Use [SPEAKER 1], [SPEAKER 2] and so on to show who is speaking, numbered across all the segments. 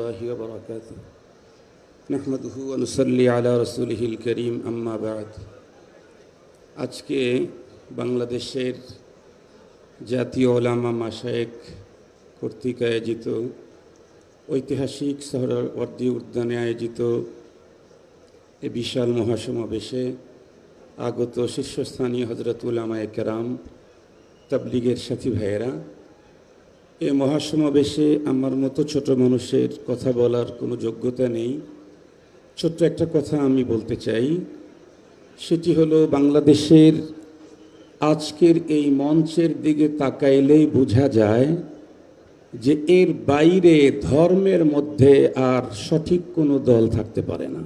[SPEAKER 1] الله وبركاته نحمده ونصلي على رسوله الكريم أما بعد আজকে বাংলাদেশের জাতীয় ওলামা মাসায়েক কর্তৃক আয়োজিত ঐতিহাসিক শহরবর্দী উদ্যানে আয়োজিত এ বিশাল মহাসমাবেশে আগত শীর্ষস্থানীয় হজরত উলামায়ে কেরাম তাবলিগের সাথী ভাইয়েরা এ মহাসমাবেশে আমার মতো ছোট মানুষের কথা বলার কোনো যোগ্যতা নেই। ছোট্ট একটা কথা আমি বলতে চাই। সেটি হলো বাংলাদেশের আজকের এই মঞ্চের দিকে তাকাইলেই বোঝা যায় যে এর বাইরে ধর্মের মধ্যে আর সঠিক কোনো দল থাকতে পারে না।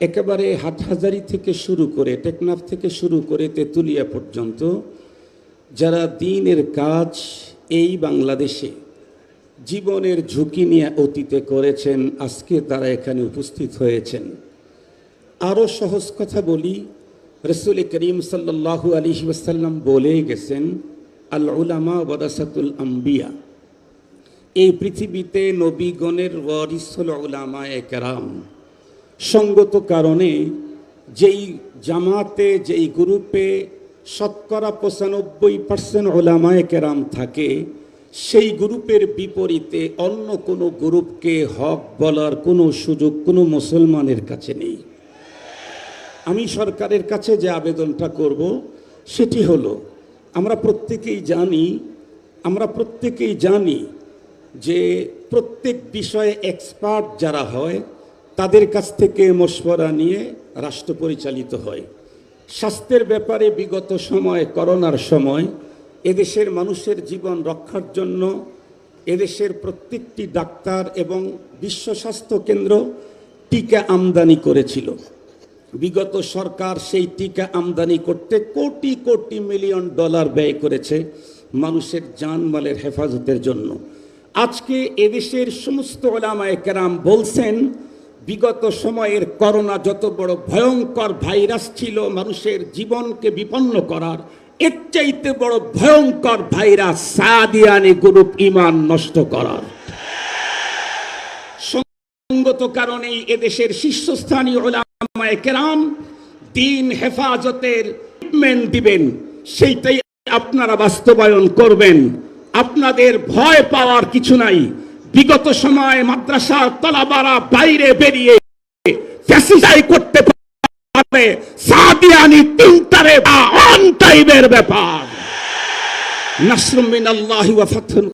[SPEAKER 1] একেবারে হাটহাজারি থেকে শুরু করে টেকনাফ থেকে শুরু করে তেঁতুলিয়া পর্যন্ত যারা দিনের কাজ এই বাংলাদেশে জীবনের ঝুঁকি নিয়ে অতীতে করেছেন, আজকে তারা এখানে উপস্থিত হয়েছেন। আরও সহজ কথা বলি, রসুল করিম সাল্লাহু আলী ওয়াসাল্লাম বলে গেছেন, আল উলামা ওয়ারাসাতুল আম্বিয়া। এই পৃথিবীতে নবীগণের ওয়ারিসুল উলামা একরাম সঙ্গত কারণে যেই জামাতে, যেই গ্রুপে শতকরা পঁচানব্বই পার্সেন্ট ওলামায় কেরাম থাকে, সেই গ্রুপের বিপরীতে অন্য কোনো গ্রুপকে হক বলার কোনো সুযোগ কোনো মুসলমানের কাছে নেই। আমি সরকারের কাছে যে আবেদনটা করব, সেটি হলো, আমরা প্রত্যেকেই জানি, আমরা প্রত্যেকেই জানি যে প্রত্যেক বিষয়ে এক্সপার্ট যারা হয়, তাদের কাছ থেকে মশওয়ারা নিয়ে রাষ্ট্র পরিচালিত হয়। স্বাস্থ্যের ব্যাপারে বিগত সময়ে, করোনার সময়, এদেশের মানুষের জীবন রক্ষার জন্য এদেশের প্রত্যেকটি ডাক্তার এবং বিশ্ব স্বাস্থ্য কেন্দ্র টিকা আমদানি করেছিল। বিগত সরকার সেই টিকা আমদানি করতে কোটি কোটি মিলিয়ন ডলার ব্যয় করেছে মানুষের জানমালের হেফাজতের জন্য। আজকে এদেশের সমস্ত ওলামায় কেরাম বলছেন বিগত সময়ের করোনা যত বড় ভয়ঙ্কর ভাইরাস ছিল, মানুষের জীবনকে বিপন্ন করার এর চাইতে বড় ভয়ঙ্কর ভাইরাস সাদিয়ানি গ্রুপ ইমান নষ্ট করার। সঙ্গত কারণেই এদেশের শীর্ষস্থানীয় ওলামায়ে কেরাম দিন হেফাজতের দিবেন। সেইটাই আপনারা বাস্তবায়ন করবেন। আপনাদের ভয় পাওয়ার কিছু নাই। বিগত সময় মাদ্রাসা তলাবারা বাইরে বেরিয়ে ফ্যাসিসাই করতে পারে। সাদিয়ানি তিনটারে অন টাইমের ব্যাপার। নাসরুম মিন আল্লাহি ওয়া ফাতহুন